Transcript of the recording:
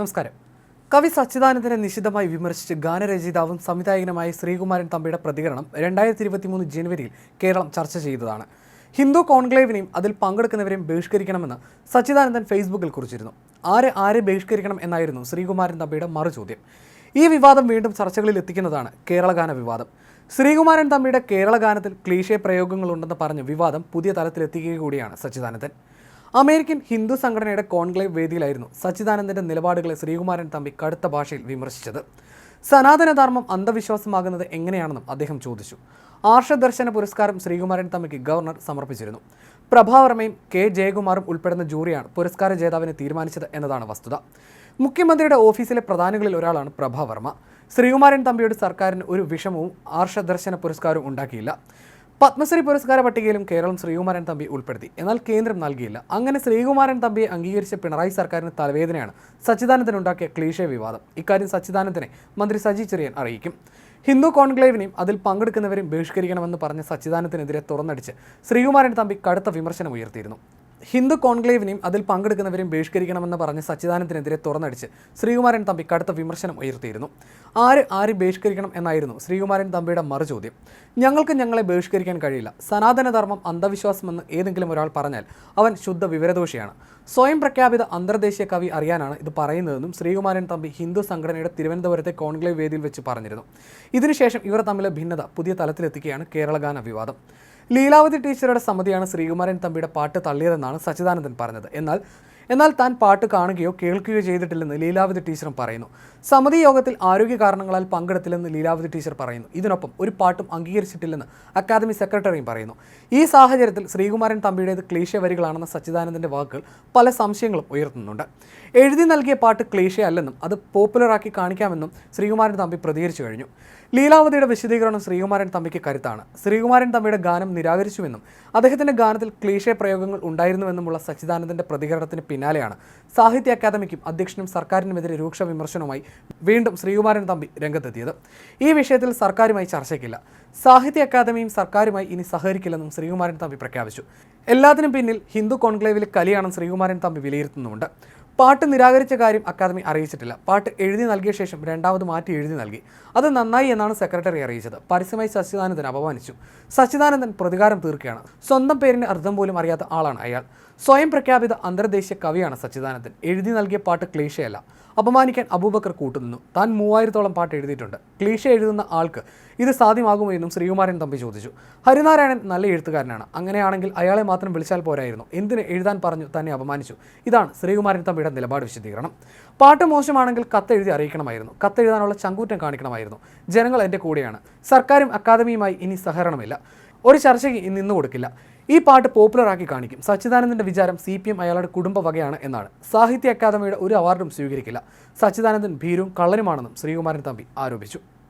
നമസ്കാരം. കവി സച്ചിദാനന്ദനെ നിശിതമായി വിമർശിച്ച് ഗാനരചയിതാവും സംവിധായകനുമായ ശ്രീകുമാരൻ തമ്പിയുടെ പ്രതികരണം രണ്ടായിരത്തി ഇരുപത്തി മൂന്ന് ജനുവരിയിൽ കേരളം ചർച്ച ചെയ്തതാണ്. ഹിന്ദു കോൺക്ലേവിനെയും അതിൽ പങ്കെടുക്കുന്നവരെയും ബഹിഷ്കരിക്കണമെന്ന് സച്ചിദാനന്ദൻ ഫേസ്ബുക്കിൽ കുറിച്ചിരുന്നു. ആരെ ആരെ ബഹിഷ്കരിക്കണം എന്നായിരുന്നു ശ്രീകുമാരൻ തമ്പിയുടെ മറുചോദ്യം. ഈ വിവാദം വീണ്ടും ചർച്ചകളിൽ എത്തിക്കുന്നതാണ് കേരളഗാന വിവാദം. ശ്രീകുമാരൻ തമ്പിയുടെ കേരളഗാനത്തിൽ ക്ലീശേ പ്രയോഗങ്ങളുണ്ടെന്ന് പറഞ്ഞ് വിവാദം പുതിയ തലത്തിലെത്തിക്കുക കൂടിയാണ് സച്ചിദാനന്ദൻ. അമേരിക്കൻ ഹിന്ദു സംഘടനയുടെ കോൺക്ലേവ് വേദിയിലായിരുന്നു സച്ചിദാനന്ദന്റെ നിലപാടുകളെ ശ്രീകുമാരൻ തമ്പി കടുത്ത ഭാഷയിൽ വിമർശിച്ചത്. സനാതനധർമ്മം അന്ധവിശ്വാസമാകുന്നത് എങ്ങനെയാണെന്നും അദ്ദേഹം ചോദിച്ചു. ആർഷദർശന പുരസ്കാരം ശ്രീകുമാരൻ തമ്പിക്ക് ഗവർണർ സമർപ്പിച്ചിരുന്നു. പ്രഭാവർമ്മയും കെ ജയകുമാറും ഉൾപ്പെടുന്ന ജൂറിയാണ് പുരസ്കാര ജേതാവിനെ തീരുമാനിച്ചത് എന്നതാണ് വസ്തുത. മുഖ്യമന്ത്രിയുടെ ഓഫീസിലെ പ്രധാനികളിൽ ഒരാളാണ് പ്രഭാവർമ്മ. ശ്രീകുമാരൻ തമ്പിയുടെ സർക്കാരിന് ഒരു വിഷമവും ആർഷദർശന പുരസ്കാരവും ഉണ്ടാക്കിയില്ല. പത്മശ്രീ പുരസ്കാര പട്ടികയിലും കേരളം ശ്രീകുമാരൻ തമ്പി ഉൾപ്പെടുത്തി. എന്നാൽ കേന്ദ്രം നൽകിയില്ല. അങ്ങനെ ശ്രീകുമാരൻ തമ്പിയെ അംഗീകരിച്ച പിണറായി സർക്കാരിന് തലവേദനയാണ് സച്ചിദാനന്ദനുണ്ടാക്കിയ ക്ലീശ വിവാദം. ഇക്കാര്യം സച്ചിദാനന്ദനെ മന്ത്രി സജി ചെറിയൻ അറിയിക്കും. ഹിന്ദു കോൺക്ലേവിനെയും അതിൽ പങ്കെടുക്കുന്നവരെയും ബഹിഷ്കരിക്കണമെന്ന് പറഞ്ഞ സച്ചിദാനന്ദനെതിരെ തുറന്നടിച്ച് ശ്രീകുമാരൻ തമ്പി കടുത്ത വിമർശനം ഉയർത്തിയിരുന്നു. ഹിന്ദു കോൺക്ലേവിനെയും അതിൽ പങ്കെടുക്കുന്നവരെയും ബഹിഷ്കരിക്കണമെന്ന് പറഞ്ഞ് സച്ചിദാനന്ദനെതിരെ തുറന്നടിച്ച് ശ്രീകുമാരൻ തമ്പി കടുത്ത വിമർശനം ഉയർത്തിയിരുന്നു. ആര് ആര് ബഹിഷ്കരിക്കണം എന്നായിരുന്നു ശ്രീകുമാരൻ തമ്പിയുടെ മറുചോദ്യം. ഞങ്ങൾക്ക് ഞങ്ങളെ ബഹിഷ്കരിക്കാൻ കഴിയില്ല. സനാതനധർമ്മം അന്ധവിശ്വാസമെന്ന് ഏതെങ്കിലും ഒരാൾ പറഞ്ഞാൽ അവൻ ശുദ്ധ വിവരദോഷിയാണ്. സ്വയം പ്രഖ്യാപിത അന്തർദേശീയ കവി അറിയാനാണ് ഇത് പറയുന്നതെന്നും ശ്രീകുമാരൻ തമ്പി ഹിന്ദു സംഘടനയുടെ തിരുവനന്തപുരത്തെ കോൺക്ലേവ് വേദിയിൽ വെച്ച് പറഞ്ഞിരുന്നു. ഇതിനുശേഷം ഇവർ തമ്മിലെ ഭിന്നത പുതിയ തലത്തിലെത്തിക്കുകയാണ് കേരളഗാന വിവാദം. ലീലാവതി ടീച്ചറുടെ സമിതിയാണ് ശ്രീകുമാരൻ തമ്പിയുടെ പാട്ട് തള്ളിയതെന്നാണ് സച്ചിദാനന്ദൻ പറഞ്ഞത്. എന്നാൽ എന്നാൽ താൻ പാട്ട് കാണുകയോ കേൾക്കുകയോ ചെയ്തിട്ടില്ലെന്ന് ലീലാവതി ടീച്ചറും പറയുന്നു. സമിതി യോഗത്തിൽ ആരോഗ്യ കാരണങ്ങളാൽ പങ്കെടുത്തില്ലെന്ന് ലീലാവതി ടീച്ചർ പറയുന്നു. ഇതിനൊപ്പം ഒരു പാട്ടും അംഗീകരിച്ചിട്ടില്ലെന്ന് അക്കാദമി സെക്രട്ടറിയും പറയുന്നു. ഈ സാഹചര്യത്തിൽ ശ്രീകുമാരൻ തമ്പിയുടേത് ക്ലീശ വരികളാണെന്ന സച്ചിദാനന്ദന്റെ വാക്കുകൾ പല സംശയങ്ങളും ഉയർത്തുന്നുണ്ട്. എഴുതി നൽകിയ പാട്ട് ക്ലീശ അല്ലെന്നും അത് പോപ്പുലറാക്കി കാണിക്കാമെന്നും ശ്രീകുമാരൻ തമ്പി പ്രതികരിച്ചു കഴിഞ്ഞു. ലീലാവതിയുടെ വിശദീകരണം ശ്രീകുമാരൻ തമ്പിക്ക് കരുത്താണ്. ശ്രീകുമാരൻ തമ്പിയുടെ ഗാനം നിരാകരിച്ചുവെന്നും അദ്ദേഹത്തിന്റെ ഗാനത്തിൽ ക്ലീശ പ്രയോഗങ്ങൾ ഉണ്ടായിരുന്നുവെന്നുമുള്ള സച്ചിദാനന്ദന്റെ പ്രതികരണത്തിന് പിന്നാലെയാണ്. സാഹിത്യ അക്കാദമിക്കും അധ്യക്ഷനും സർക്കാരിനുമെതിരെ രൂക്ഷ വിമർശനവുമായി വീണ്ടും ശ്രീകുമാരൻ തമ്പി രംഗത്തെത്തിയത്. ഈ വിഷയത്തിൽ സർക്കാരുമായി ചർച്ചയ്ക്കില്ല. സാഹിത്യ അക്കാദമിയും സർക്കാരുമായി ഇനി സഹകരിക്കില്ലെന്നും ശ്രീകുമാരൻ തമ്പി പ്രഖ്യാപിച്ചു. എല്ലാത്തിനും പിന്നിൽ ഹിന്ദു കോൺക്ലേവിലെ കലിയാണെന്ന് ശ്രീകുമാരൻ തമ്പി വിലയിരുത്തുന്നുമുണ്ട്. പാട്ട് നിരാകരിച്ച കാര്യം അക്കാദമി അറിയിച്ചിട്ടില്ല. പാട്ട് എഴുതി നൽകിയ ശേഷം രണ്ടാമത് മാറ്റി എഴുതി നൽകി. അത് നന്നായി എന്നാണ് സെക്രട്ടറി അറിയിച്ചത്. പരസ്യമായി സച്ചിദാനന്ദൻ അപമാനിച്ചു. സച്ചിദാനന്ദൻ പ്രതികാരം തീർക്കുകയാണ്. സ്വന്തം പേരിന് അർത്ഥം പോലും അറിയാത്ത ആളാണ് അയാൾ. സ്വയം പ്രഖ്യാപിത അന്തർദേശീയ കവിയാണ് സച്ചിദാനന്ദൻ. എഴുതി നൽകിയ പാട്ട് ക്ലീശയല്ല. അപമാനിക്കാൻ അബൂബക്കർ കൂട്ടുന്നു താൻ മൂവായിരത്തോളം പാട്ട് എഴുതിയിട്ടുണ്ട്. ക്ലീശ എഴുതുന്ന ആൾക്ക് ഇത് സാധ്യമാകുമോ എന്നും ശ്രീകുമാരൻ തമ്പി ചോദിച്ചു. ഹരിനാരായണൻ നല്ല എഴുത്തുകാരനാണ്. അങ്ങനെയാണെങ്കിൽ അയാളെ മാത്രം വിളിച്ചാൽ പോരായിരുന്നു. എന്തിന് എഴുതാൻ പറഞ്ഞു തന്നെ അപമാനിച്ചു. ഇതാണ് ശ്രീകുമാരൻ തമ്പിയുടെ നിലപാട് വിശദീകരണം. പാട്ട് മോശമാണെങ്കിൽ കത്തെഴുതി അറിയിക്കണമായിരുന്നു. കത്തെഴുതാനുള്ള ചങ്കൂറ്റം കാണിക്കണമായിരുന്നു. ജനങ്ങൾ എന്റെ കൂടെയാണ്. സർക്കാരും അക്കാദമിയുമായി ഇനി സഹകരണമില്ല. ഒരു ചർച്ചയ്ക്ക് നിന്നു കൊടുക്കില്ല. ഈ പാട്ട് പോപ്പുലറാക്കി കാണിക്കും. സച്ചിദാനന്ദന്റെ വിചാരം സി പി എം അയാളുടെ കുടുംബ വകയാണ് എന്നാണ്. സാഹിത്യ അക്കാദമിയുടെ ഒരു അവാർഡും സ്വീകരിക്കില്ല. സച്ചിദാനന്ദൻ ഭീരും കള്ളനുമാണെന്നും ശ്രീകുമാരൻ തമ്പി ആരോപിച്ചു.